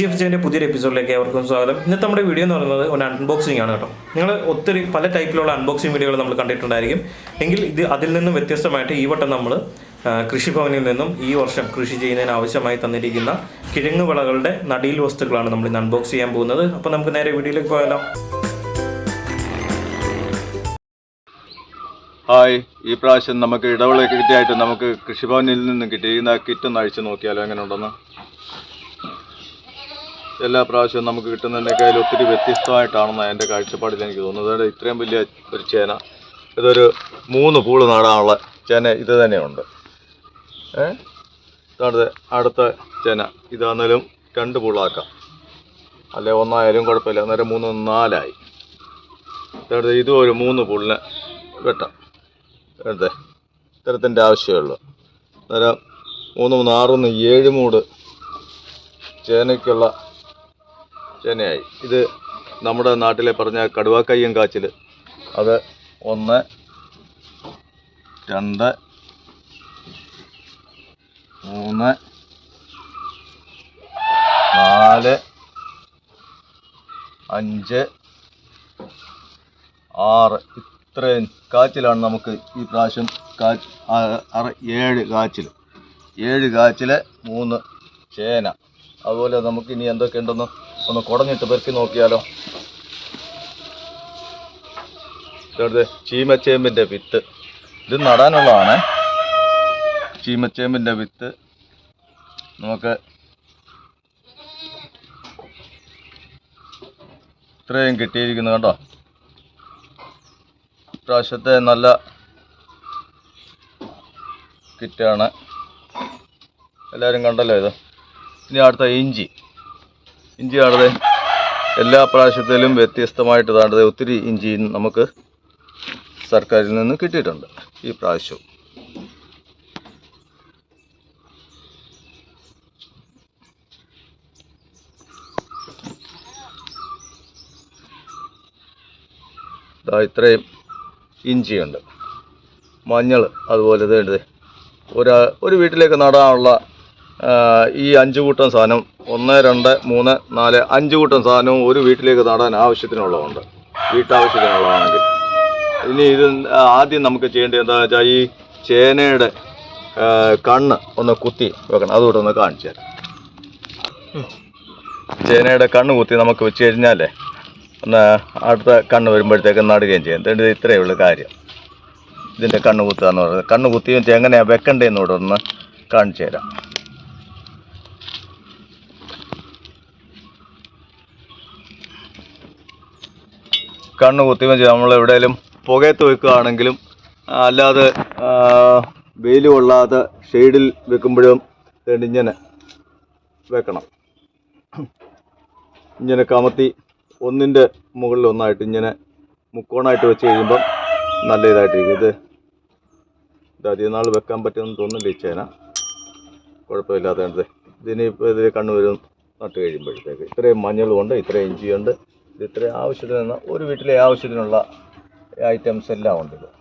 G F ജെന്റെ പുതിയൊരു എപ്പിസോഡിലേക്ക് അവർക്കും സ്വാഗതം. ഇന്നത്തെ നമ്മുടെ വീഡിയോ എന്ന് പറയുന്നത് ഒരു അൺബോക്സിംഗ് ആണ് കേട്ടോ. നിങ്ങൾ ഒത്തിരി പല ടൈപ്പിലുള്ള അൺബോക്സിംഗ് വീഡിയോകൾ നമ്മൾ കണ്ടിട്ടുണ്ടായിരിക്കും. എങ്കിൽ ഇത് അതിൽ നിന്നും വ്യത്യസ്തമായിട്ട് ഈ വട്ടം നമ്മൾ കൃഷിഭവനിൽ നിന്നും ഈ വർഷം കൃഷി ചെയ്യുന്നതിന് ആവശ്യമായി തന്നിരിക്കുന്ന കിഴങ്ങ് വിളകളുടെ നടീൽ വസ്തുക്കളാണ് നമ്മൾ ഇന്ന് അൺബോക്സ് ചെയ്യാൻ പോകുന്നത്. അപ്പോൾ നമുക്ക് നേരെ വീഡിയോയിലേക്ക് പോയാലോ. ഹായ്. ഈ പ്രാവശ്യം നമുക്ക് ഇടവിളയൊക്കെ കിട്ടിയായിട്ട് നമുക്ക് കൃഷിഭവനിൽ നിന്ന് കിട്ടിയിരിക്കുന്ന കിറ്റ് ഒന്ന് അഴിച്ചു നോക്കിയാലോ എങ്ങനെ ഉണ്ടെന്ന് എല്ലാ പ്രാവശ്യവും നമുക്ക് കിട്ടുന്നതിനേക്കാൾ ഒത്തിരി വ്യത്യസ്തമായിട്ടാണെന്ന് എന്റെ കാഴ്ചപ്പാടിൽ എനിക്ക് തോന്നുന്നത്. അതായത് ഇത്രയും വലിയ ഒരു ചേന ഇതൊരു മൂന്ന് പൂൾ നാടാനുള്ള ചേന ഇത് തന്നെയുണ്ട്. ഏ? ഇതാണ് അടുത്ത ചേന. ഇതാണെങ്കിലും രണ്ട് പൂളാക്കാം. അല്ലെ ഒന്നായാലും കുഴപ്പമില്ല. അന്നേരം മൂന്ന് നാലായി. ഇതാണ് ഇതും ഒരു മൂന്ന് പൂളിനെ വെട്ടാം. അതെ ഇത്തരത്തിന്റെ ആവശ്യമുള്ളൂ അന്നേരം മൂന്ന് ആറൊന്ന് ഏഴ് മൂട് ചേനയ്ക്കുള്ള ചേനയായി ഇത് നമ്മുടെ നാട്ടിലെ പറഞ്ഞ കടുവാക്കയ്യം കാച്ചിൽ അത് ഒന്ന് രണ്ട് മൂന്ന് നാല് അഞ്ച് ആറ്. ഇത്രയും കാച്ചിലാണ് നമുക്ക് ഈ പ്രാവശ്യം കാച്ച് ഏഴ് കാച്ചിൽ ഏഴ് കാച്ചിൽ മൂന്ന് ചേന. അതുപോലെ നമുക്ക് ഇനി എന്തൊക്കെ ഉണ്ടെന്ന് ഒന്ന് കുടഞ്ഞിട്ട് പെറുക്കി നോക്കിയാലോ? ഇതെടുത്ത് ചീമച്ചേമ്പിന്റെ വിത്ത്. ഇത് നടാനുള്ളതാണ്. ചീമച്ചേമ്പിന്റെ വിത്ത്. നമുക്ക് ഇത്രയും കിട്ടിയിരിക്കുന്നു കേട്ടോ പ്രാവശ്യത്തെ നല്ല കിറ്റാണ്. എല്ലാവരും കണ്ടല്ലോ ഇത്. ഇനി അടുത്ത ഇഞ്ചി. ഇഞ്ചി ആണത് എല്ലാ പ്രാവശ്യത്തിലും വ്യത്യസ്തമായിട്ട് താണ്ടത് ഒത്തിരി ഇഞ്ചി നമുക്ക് സർക്കാരിൽ നിന്ന് കിട്ടിയിട്ടുണ്ട് ഈ പ്രാവശ്യവും. ഇത്രയും ഇഞ്ചിയുണ്ട്. മഞ്ഞൾ അതുപോലെ ഇതേണ്ടത് ഒരു ഒരു വീട്ടിലേക്ക് നടാനുള്ള ഈ അഞ്ച് കൂട്ടം സാധനം ഒന്ന് രണ്ട് മൂന്ന് നാല് അഞ്ച് കൂട്ടം സാധനവും ഒരു വീട്ടിലേക്ക് നടാൻ ആവശ്യത്തിനുള്ളതുണ്ട്. വീട്ടാവശ്യത്തിനുള്ളതാണെങ്കിൽ. ഇനി ഇത് ആദ്യം നമുക്ക് ചെയ്യേണ്ടത് എന്താ വെച്ചാൽ ഈ ചേനയുടെ കണ്ണ് ഒന്ന് കുത്തി വെക്കണം. അതുകൂടെ ഒന്ന് കാണിച്ചു തരാം. ചേനയുടെ കണ്ണ് കുത്തി നമുക്ക് വെച്ച് കഴിഞ്ഞാലേ ഒന്ന് അടുത്ത കണ്ണ് വരുമ്പോഴത്തേക്ക് നടുകയും ചെയ്യും. എന്നിട്ട് ഇത് ഇത്രയേ ഉള്ളൂ കാര്യം. ഇതിന്റെ കണ്ണ് കുത്തുക എന്ന് പറയുന്നത്. കണ്ണ് കുത്തി വെച്ച് എങ്ങനെയാണ് വെക്കണ്ടേന്ന് കൂടെ ഒന്ന് കാണിച്ചു തരാം. കണ്ണ് കുത്തി വെച്ച് നമ്മൾ എവിടെയെങ്കിലും പുകയത്ത് വെക്കുകയാണെങ്കിലും അല്ലാതെ വെയിൽ കൊള്ളാതെ ഷെയ്ഡിൽ വെക്കുമ്പോഴും ഇങ്ങനെ വെക്കണം. ഇങ്ങനെ കമത്തി ഒന്നിന്റെ മുകളിൽ ഒന്നായിട്ട് ഇങ്ങനെ മുക്കോണായിട്ട് വെച്ച് കഴിയുമ്പം നല്ല ഇതായിട്ടിരിക്കും. ഇത് ഇത് അധികം നാൾ വെക്കാൻ പറ്റുമെന്ന് തോന്നുന്നില്ല ഈ ചേന. കുഴപ്പമില്ലാത്തത് ഇതിനിപ്പോൾ ഇതിൽ കണ്ണു വരും നട്ട് കഴിയുമ്പോഴത്തേക്ക്. ഇത്രയും മഞ്ഞളുമുണ്ട് ഇത്രയും ഇഞ്ചിയുണ്ട് ഇത് ഇത്രയും ആവശ്യത്തിന് ഒരു വീട്ടിലെ ആവശ്യത്തിനുള്ള ഐറ്റംസ് എല്ലാം ഉണ്ട് ഇത്